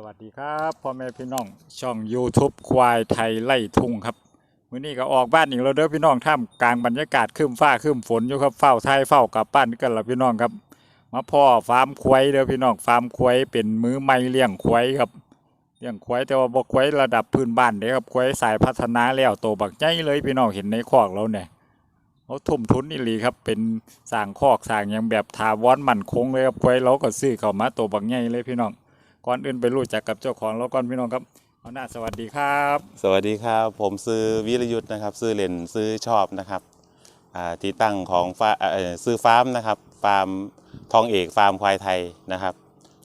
สวัสดีครับพ่อแม่พี่น้องช่อง YouTube ควายไทยไล่ทุ่งครับมื้อนี้ก็ออกบ้านอีกแล้วเด้อพี่น้องท่ามกลางบรรยากาศครึ้มฟ้าครึ้มฝนอยู่ครับเฝ้าไทยเฝ้ากลับบ้านกันละพี่น้องครับมาพ่อฟาร์มควายเด้อพี่น้องฟาร์มควายเป็นมือใหม่เลี้ยงควายครับเลี้ยงควายแต่ว่าบ่ควายระดับพื้นบ้านเด้ครับควายสายพัฒนาแล้วโตบักใหญ่เลยพี่น้องเห็นในคอกแล้วเนี่ยเขาทุ่มทุนอีหลีครับเป็นสร้างคอกสร้างย่างแบบถาวรมั่นคงเลยครับควายเราก็ซื้อเข้ามาโตบักใหญ่เลยพี่น้อง ก่อนอื่นไปรู้จักกับเจ้าของแล้วก่อนพี่น้องครับเอาหน้าสวัสดีครับ สวัสดีครับ ผมซื้อวิรยุทธ์นะครับ ซื้อเล่นซื้อชอบนะครับอ่าที่ตั้งของฟาเอ่อซื้อฟาร์มนะครับฟาร์มทองเอกฟาร์มควายไทยนะครับ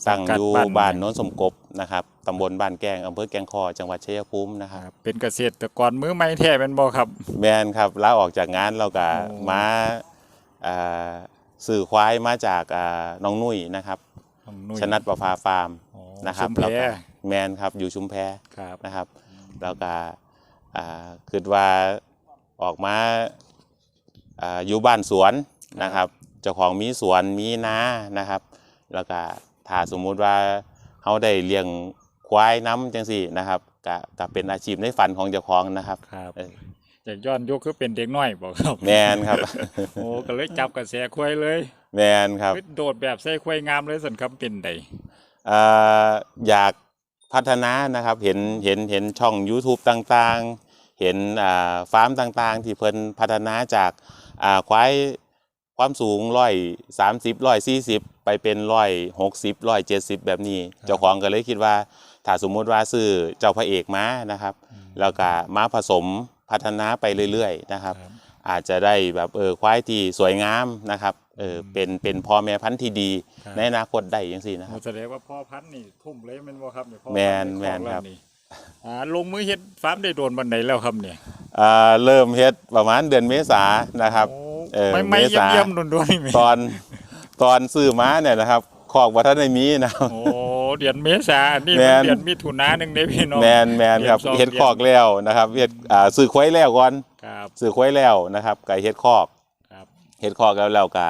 ตั้งอยู่บ้านโน้นสมกบนะครับตำบลบ้านแกงอำเภอแกงคอจังหวัดชัยภูมินะครับ เป็นเกษตรกรมือใหม่แท้เป็นบ่ครับแมนครับลาออกจากงานเราก็โอ้มาอ่าสื่อควายมาจากอ่าน้องนุ่ยนะครับน้องนุ่ย ชนัดประภาฟาร์มอ๋อนะครับชุมแพแล้วก็แมนครับอยู่ชุมแพครับนะครับ แล้วก็อ่าคือว่าออกมาอ่าอยู่บ้านสวนนะครับเจ้าของมีสวนมีนานะครับ แล้วก็ถ้าสมมุติว่าเขาได้เลี้ยงควายน้ำจังสี่นะครับก็ก็เป็นอาชีพในฝันของเจ้าของนะครับ ครับเอออยากย้อนยุคคือเป็นเด็กน้อยบ่ครับแมนครับ โอ้ก็เลยจับกระแสควายเลยแมนครับเฮ้ยโดดแบบใส่ควายงามเลยสันครับเป็นใดอ่าอยากพัฒนานะครับเห็นเห็นเห็นช่อง YouTube ต่างๆ เห็นอ่าฟาร์มต่างๆ ที่เพิ่นพัฒนาจากอ่าควายความสูงร้อยสามสิบร้อยสี่สิบไปเป็นร้อยหกสิบร้อยเจ็ดสิบแบบนี้ เจ้าของก็เลยคิดว่าถ้าสมมุติว่าซื้อเจ้าพระเอกมานะครับ แล้วก็มาผสม พัฒนาไปเรื่อยๆนะครับครับ อาจจะได้แบบเออควายที่สวยงามนะครับเออเป็นเป็นพ่อแม่พันธุ์ที่ดีครับในอนาคตได้ยังสี่นะครับโอ้แสดงว่าพ่อพันธุ์นี่ทุ่มเลยแม่นบ่ครับเยพ่อแม่นพัธุ์แม่นใคอกครับแล้วอ่าลงมือเฮ็ดฟาร์มได้โดนบันไดแล้วครับเนี่ยอ่าเริ่มเฮ็ดประมาณเดือนเมษานะครับ โอ้เออไม่ไม่เมษา เยี่ยมๆด่วนๆนี่แม่ตอนตอนซื้อม้าเนี่ยนะครับคอกวัฒนในมีนะครับ โอ้ เดือนเมษาอันนี่แม่มันนเดือนมิถุนาหนึ่งเด้พี่น้อง แมนแมนครับเดือนสองเฮ็ดคอกแล้วนะครับเฮ็ดอ่าซื้อควายแล้วก่อนครับซื้อควายแล้วนะครับก็เฮ็ดคอกครับ เฮ็ดคอกแล้วแล้วก็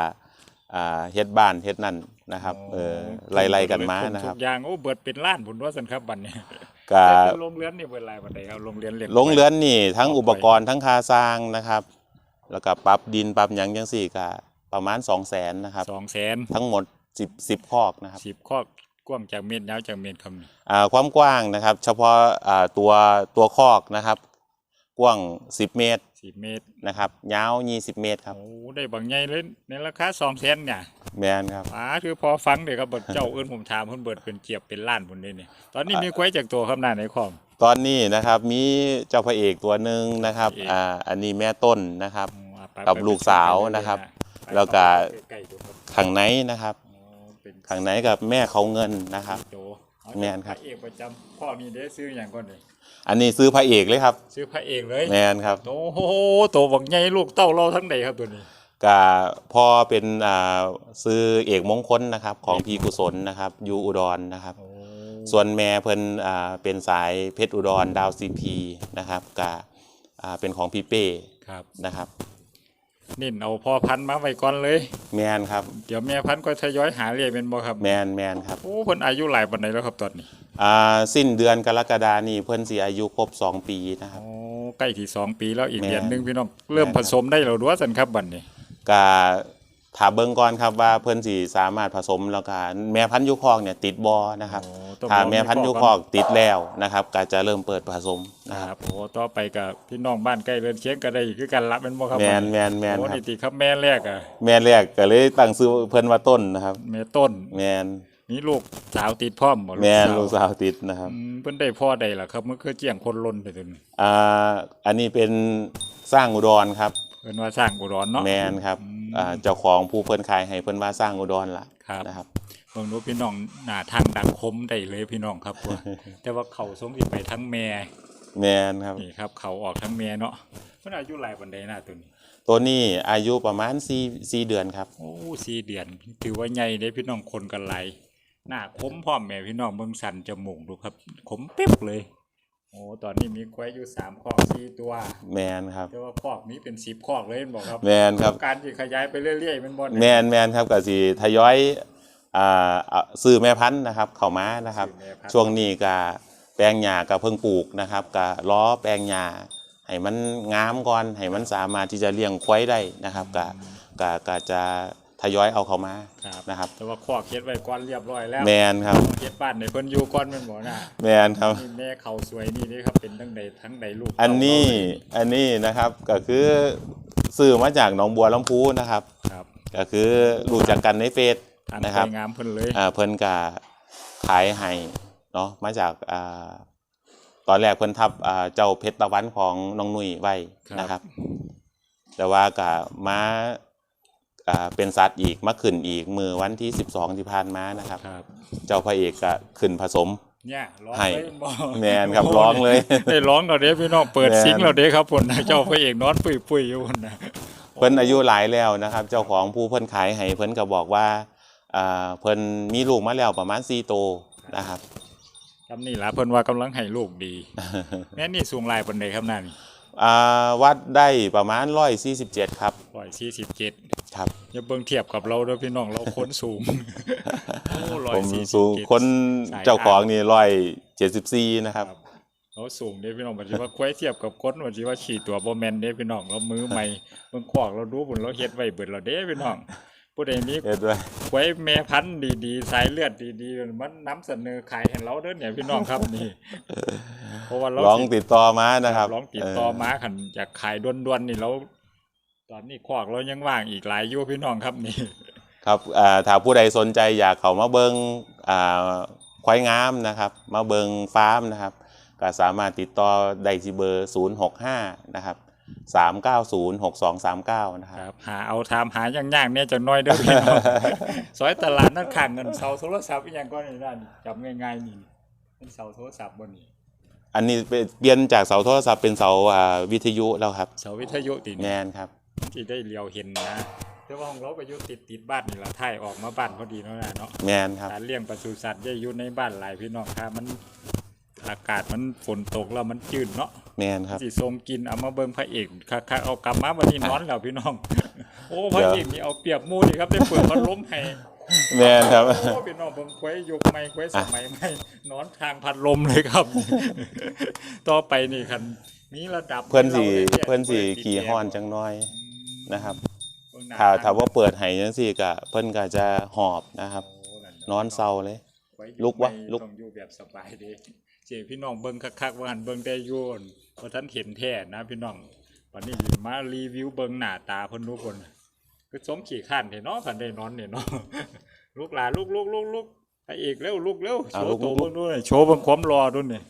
อ่าเฮ็ดบ้านเฮ็ดนั่นนะครับเออไล่ๆกันมานะครับทุกอย่างโอ้เบิดเป็นล้านผลว่าสันครับบัดนี้ก็ แต่เป็นโรงเรือนนี่เบิดหลายบัดใดครับโรงเรือนเรียนลงเรือนนี่ทั้งอุปกรณ์ทั้งค่าสร้างนะครับ แล้วก็ปรับดินปรับหยังจังซี่ก็ประมาณ200,000นะครับ สองแสนทั้งหมด10 10คอกนะครับสิบข้อ กว้างจากเมตรยาวจากเมตรคำนี้อ่าความกว้างนะครับ เฉพาะอ่าตัวตัวคอกนะครับ กว้าง 10 เมตรสิบเมตรนะครับยาว 20 เมตรครับโอ้ได้บางใหญ่เลยในราคาสองแสนเนี่ยแมนครับป๋าคือพอฟังเด็กครับเบิดเจ้าเอื้นผมถามเพิ่นเบิดเป็นเจียบเป็นล้านผลเลยเนี่ยตอนนี้มีควายจากตัวครับหน้าในคลองตอนนี้นะครับมีเจ้าพระเอกตัวหนึ่งนะครับพระเอกอ่าอันนี้แม่ต้นนะครับอืมอะไปกับไปลูกสาวนะครับไปแล้วก็ใกล้ๆดูครับข้างในนะครับอ๋อ เป็นข้างในกับแม่เขาเงินนะครับ โจเอาแม่นครับพะเอกประจำพ่อนี่ได้ซื้ออย่างก่อนเลยอันนี้ซื้อพระเอกเลยครับ ซื้อพระเอกเลยแมนครับ โอ้โหตัวบักใหญ่ลูกเต้าเราทั้งใดครับตัวนี้ก็พ่อเป็นอ่าซื้อเอกมงคลนะครับของพีกุศลนะครับอยู่อุดรนะครับโอ้ส่วนแม่เพิ่นอ่าเป็นสายเพชรอุดรดาวซีพีนะครับกับอ่าเป็นของพี่เป้ครับนะครับ นี่เอาพ่อพันธุ์มาไว้ก่อนเลย แมนครับเดี๋ยวแม่พันธุ์ก็ทยอยหาเรียเป็นบ่ครับแมนแมนครับโอ้เพิ่นอายุหลายปานใดแล้วครับตอนนี้อ่าสิ้นเดือนกรกฎานี่เพิ่นสิอายุครบ2ปีนะครับ โอ้ใกล้ที่สองปีแล้วอีกแม่น เดือนหนึงพี่น้องเริ่มแม่นผสมได้แล้วด้วยสันครับบัดนี้ก็ถามเบิ่งก่อนครับว่าเพิ่นสิสามารถผสมแล้วก็แม่พันธุ์ยุคอกเนี่ยติดบ่นะครับ โอ้ ต้องถ้าลองแม่พันธุ์ยุคอกติดแล้วนะครับก็จะเริ่มเปิดผสมนะคครัรับบโอ้ต่อไปกับพี่น้องบ้านใกล้เรือนเคียงก็ได้อีกคือกันละเป็นบ่ครับแมนแมนแมนโอ้ครับนี่ติครับแม่แรกอะแม่แรกก็เลยตั้งชื่อเพิ่นว่าต้นนะครับแม่ต้นแมนมีลูกสาวติดพร้อมบ่แมนสาวลูกสาวติดนะครับอืมเพิ่นได้พ่อใดล่ะครับมันคือเจียงคนล้นไปถึงอ่าอันนี้เป็นสร้างอุดรครับเพิ่นว่าสร้างอุดรเนาะแมนครับอืมอ่าเจ้าของผู้เพิ่นขายให้เพิ่นว่าสร้างอุดรล่ะครับนะครับ เบิ่งดูพี่น้องหน้าทางดังคมได้เลยพี่น้องครับว่าแต่ว่าเขาสงสิไปทั้งแม่แมนครับนี่ครับ เขาออกทั้งแม่เนาะเพิ่นอายุหลายปานใดหน้าตัวนี้ ตัวนี้อายุประมาณ4 4เดือนครับโอ้สี่เดือน ถือว่าใหญ่เด้พี่น้องคนกันไหลายหน้าคมพร้อมแม่พี่น้องเบิ่งสันจมูกดูครับคมเป๊บเลยโอ้ตอนนี้มีควายอยู่สามคอกสี่ตัว แมนครับแต่ว่าคอกนี้เป็นสิบคอกเลยเห็นบอกครับ แมนครับ การที่ขยายไปเรื่อยๆมันบ่ได้แมนแมนครับก็สิทยอย อ่าอ่าซื้อแม่พันธุ์นะครับเข้ามานะครับ ซื้อแม่พันธุ์ ช่วงนี้ก็แปลงหญ้าก็เพิ่งปลูกนะครับก็ล้อแปลงหญ้าให้มันงามก่อนให้มันสามารถที่จะเลี้ยงควายได้นะครับก็ก็ก็จะทยอยเอาเข้ามาครับ นะครับ แต่ว่าข้อเคล็ดไว้ก่อนเรียบร้อยแล้วแมนครับต้องเฮ็ดบ้านในเพิ่นอยู่ก่อนแม่นบ่น่ะแมนครับ นี่แม่เขาสวยนี่นี่ครับเป็นทั้งใดทั้งใดลูกอันนี้อันนี้นะครับก็คือซื้อมาจากหนองบัวลำพูนะครับ ครับ ก็คือรู้จักกันในเฟซทาง นะครับสวยงามเพิ่นเลยอ่าเพิ่นก็ขายให้เนาะมาจากอ่าตอนแรกเพิ่นทับอ่าเจ้าเพชรตะวันของน้องนุ่ยไว้นะครับ แต่ว่าก็มาอ่าเป็นสัตว์อีกมาขึ้นอีกมือวันที่12ที่ผ่านมานะครับครับ เจ้าพระเอกก็ขึ้นผสมเนี่ยร้องให้เลยบ่แมนครับร้องเลยได้ร้องเราเด้พี่น้องเปิดแม่นซิงค์เราเด้ครับพุ่นนะเจ้าพระเอกนอนปุยๆอยู่พุ่นนะเพิ่นอายุหลายแล้วนะครับ เจ้าของผู้เพิ่นขายให้เพิ่นก็บอกว่าอ่า เพิ่นมีลูกมาแล้วประมาณ4โตวนะครับคำนี้ล่ะเพิ่นว่ากำลังให้ลูกดีแม่นี่สูงหลายปานใดครับนั่นอ่าวัดได้ประมาณ147ครับ147ครับ อย่าเบิ่งเทียบกับเราเด้อพี่น้องเราคนสูงโอ้ผม147สูงคนสาย เจ้าของนี่ร้อยเจ็ดสิบสี่นะครับครับเราสูงเด้พี่น้องบัดนี้ว่าควายเทียบกับคนบัดนี้ว่าขี่ตัวบ่แม่นเด้พี่น้องเรามือใหม่เบิ่งขวากเราดูพุ่นเราเฮ็ดไว้เบิดเราเด้พี่น้อง ผู้ใดมีเอ็ดด้วยควายแม่พันธุ์ดีๆ สายเลือดดีๆ มันนำเสนอขายให้เราเด้อเนี่ยพี่น้องครับนี่ เพราะว่าเราลองติดต่อมานะครับลองติดต่อมาคันอยากขายด่วนๆนี่เราตอนนี้ขวากเรายังว่างอีกหลายอยู่พี่น้องครับนี่ ครับอ่าถ้าผู้ใดสนใจอยากเข้ามาเบิงอ่าควายงามนะครับ มาเบิงฟาร์มนะครับ ก็สามารถติดต่อได้ที่เบอร์ 065 นะครับ 390 6239นะคครับรับ หาเอาถามหาย่างๆเนี่ยจังน้อยเด้อพี่น้องซอยตลาดนั่นข้างเงินเสาโทรศัพท์อีหยังก็นี่นั่นจำง่ายๆนี่เป็นเสาโทรศัพท์บนนี่อันนี้เปลี่ยนจากเสาโทรศัพท์เป็นเสาอ่าวิทยุแล้วครับ เสาวิทยุติแมนี่นครับ ที่ได้เลียวเห็นนะแต่ว่าของเราไปอยู่ติดติดๆบ้านนี่ละถ่ายออกมาบ้านพอดีเนาะนะเนาะแมนครับการเลี้ยงปศุสัตว์ได้อยู่ในบ้านหลายพี่น้องค่ะมัน อากาศมันฝนตกแล้วมันจืดเนาะแมนครับสิทรงกินเอามาเบิ่งพระเอกคักๆเอากลับมาวันนี้นอนแล้วพี่น้อง โอ้พระเอกนี่เอาเปรียบหมู่นี่ครับได้เปิดพัดลมให้แมนครับโอ้พี่น้องเบิ่งควยยุคใหม่ควยสมัยใหม่นอนทางพัดลมเลยครับ ต่อไปนี่คันมีระดับเพื่อนสีให้ราได้เพื่อนสีปิดขี่แร์ห้อนจังน้อยนะครับเบิ่งหน้ถ้าตถ้าว่าเปิดให้จังซี่ก็เพิ่นก็จะหอบนะครับโอ้นั่นนอนเศร้าเลยไว้ลุกวะไม่ลุกต้องอยู่แบบสบายเดีเจพี่น้องเบิ่งคักๆว่าหันเบิ่งได้อยุ่นเพราะท่านเห็นแท้นะพี่น้องวันนี้มารีวิวเบิ่งหน้าตาเพิ่นทุกคนคือสมขี่ข้านเถอะเนาะคันได้นอนเนี่ยเนาะลูกหลานลูกลูกลูกลูกพระเอกเร็วลูกเร็วโชอ่าลูว์กตัวลูกเบิ่งด้วยโชว์เบิ่งความรอด้วยนี่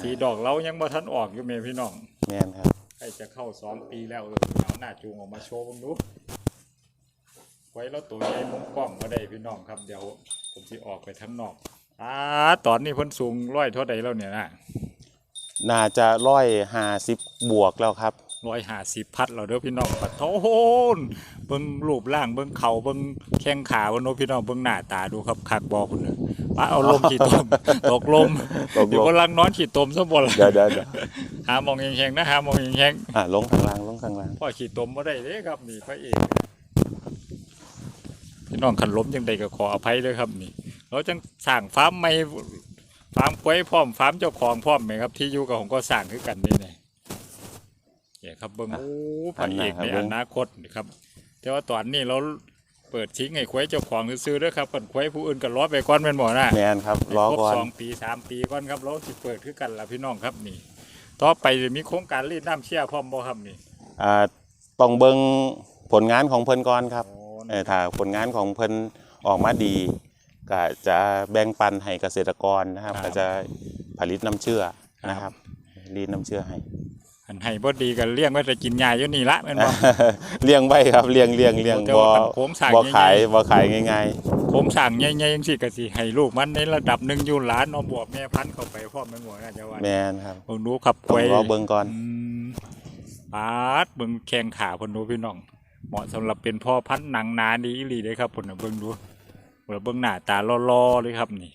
สีดอกเรายังบ่ทันออกอยู่แม่พี่น้องแมนครับใกล้จะเข้าสองปีแล้วเออเอาหน้าจูงออกมาโชว์เบิ่งดูไว้แล้วตัวใหญ่มุมกล้องก็ได้พี่น้องครับเดี๋ยวผมสิออกไปข้างนอก อ่าตอนนี้เพิ่นสูงร้อยเท่าใดแล้วเนี่ยนะน่าจะร้อยห้าสิบบวกแล้วครับร้อยห้าสิบพัดเราเด้อพี่น้องปะโทนเบิ่งรูปร่างเบิ่งเข่าเบิ่งแข้งขาเบิ่งโน้พี่น้องเบิ่งหน้าตาดูครับคักบอกคุณเลยป้าเอาลมขี่ตมตกลมตกลมเดี๋ยวกำลังนอนขี่ตมซะบ่ล่ะเดี๋ยวเดี๋ยวเดี๋ยวหาหมองแห้งๆนะหาหมองแห้งอะลงข้างล่างลงข้างล่างๆพ่อขี่ตมบ่ได้เด้ครับนี่พระเอกพี่น้องคันล้มจังใดก็ขออภัยเลยครับนี่ เราจังสร้างฟาร์มใหม่ฟาร์มกล้วยพร้อมฟาร์มเจ้าของพร้อมไหมครับ ที่อยู่กับของก็สร้างคือกันนี่เนี่ยเนี่ยครับเบิ้งโอ้พระเอกในอนาคตนะครับ แต่ว่าตอนนี้เราเปิดทิ้งให้ควายเจ้าของซื้อๆเด้วยครับกันควายผู้อื่นก็รอไปก่อนแม่นบ่นะแมนครับรอครบก่อนสองปีสามปีก่อนครับเราสิเปิดคือกันล่ะพี่น้องครับนี่ ต่อไปจะมีโครงการรีดน้ำเชี่ยพร้อมบ่ครับนี่อ่าต้องเบิ่งผลงานของเพิ่นก่อนครับโอ้เออถ้าผลงานของเพิ่นออกมาดี ก็จะแบ่งปันให้เกษตรกรนะครับ ก็จะผลิตน้ำเชื่อนะครับรีดน้ำเชื่อให้ อันให้บ่ดีกันเลี้ยงไว้แต่กินยาอยู่นี่ละแม่นบ่ เลี้ยงไว้ครับเลี้ยงเลี้ยงเลี้ยงแต่บ่ว่าคันโค้งสร้างบ่ใหญ่ๆขายบ่ขายง่ายโครงสร้างใหญ่ๆจังซี่ก็สิให้ลูกมันในระดับหนึงอยู่หลานเอาบวกแม่พันธุ์เข้าไปพร้อมแม่นบ่น่าจะว่าๆแมนครับเบิ่งดูครับต้องไว้รอเบิ่งก่อน อืมปาดเบิ่งแข้งขาเพิ่นดูพี่น้อง เหมาะสำหรับเป็นพ่อพันธุ์หนังหนาดีอีหลีเด้ครับเพิ่นน่ะเบิ่งดู เบิ่งเบิ่งหน้าตาล่อๆเลยครับนี่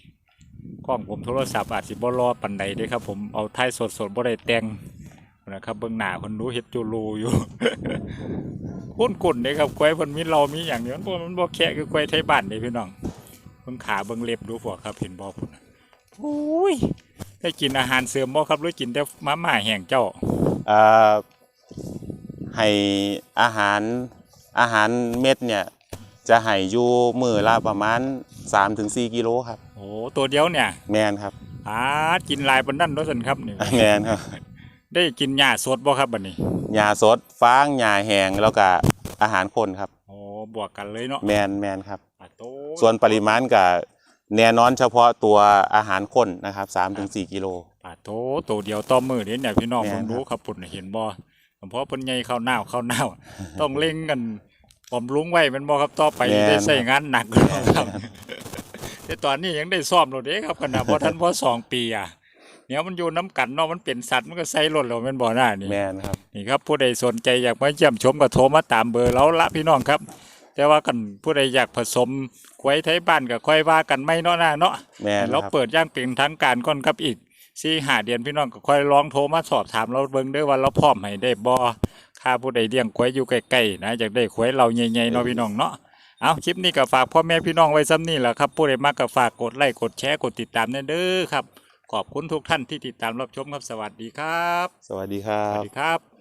กล้องผมโทรศัพท์อาจสิบ่รอปานใดด้วยครับ ผมเอาถ่ายสดๆบ่ได้แต่งนะครับเบิ่งหน้าเพิ่นดูเฮ็ดจูรูอยู่คุ้นเด้ครับควายพนมีเรามีหยังนี่มันบ่มันบ่แค่คือควายไทยบ้านเด้พี่น้องเบิ่งขาเบิ่งเล็บดูพวกครับเห็นบ่พุ่นน่ะโอ้ยได้กินอาหารเสริมบ่ครับหรือกินแต่มาม่าแห้งเจ้าอ่าให้อาหารอาหารเม็ดเนี่ย จะให้อยู่มือละประมาณ 3-4 กิโลครับ โอ้ตัวเดียวเนี่ยแมนครับอ่ากินหลายปานนั้นเนาะซั่นครับนี่แมนครับได้กินหญ้าสดบ่ครับบัดนี้หญ้าสดฟางหญ้าแห้งแล้วก็อาหารคนครับโอ้บวกกันเลยเนาะแมนแมนครับ อะโตส่วนปริมาณก็แน่นอนเฉพาะตัวอาหารคนนะครับ3-4กิโล อะโตตัวเดียวต่อมื้อเด้เนี่ยพี่น้องแม่เพิ่นนครับรู้ครับปุ่นน่ะเห็นบ่เพราะเพิ่นใหญ่เข้าวหน้าวเข้าวหน้าว ต้องเร่งกัน บำรุงไว้แมันบ่ครับต่อไปได้ใช้งานหนักครับ แต่ตอนนี้ยังได้ซ่อมรถเด้ครับขนาดบ่ทันพอสองปีอะเนี่ยมันอยู่น้ำกันเนาะมันเป็นสัตว์มันก็ใส่รถแล้วแม่นบ่หน้านี่ แมนครับ นี่ครับผู้ใดสนใจอยากมาเยี่ยมชมก็โทรมาตามเบอร์เราละพี่น้องครับ แต่ว่ากันผู้ใดอยากผสมควายไทยบ้านก็ค่อยว่ากันไม่เนาะหน้าเนาะแมนเราครับเปิดอย่างเป็นทางการก่อนครับอีก สี่หาเดือนพี่น้องก็ค่อยลองโทรมาสอบถามเราเบิ่งเด้อว่าเราพร้อมให้ได้บ่ค่าผู้ใดเลี้ยงควายอยู่ใกล้ๆนะอยากได้ควายเราใหญ่ๆเนาะพี่น้องเนาะเอาคลิปนี้ก็ฝากพ่อแม่พี่น้องไว้ซ้ำนี่แหละครับผู้ใดมากก็ฝากกดไลค์กดแชร์กดติดตามเด้อครับขอบคุณทุกท่านที่ติดตามรับชมครับสวัสดีครับ สวัสดีครัสวับสดีครับ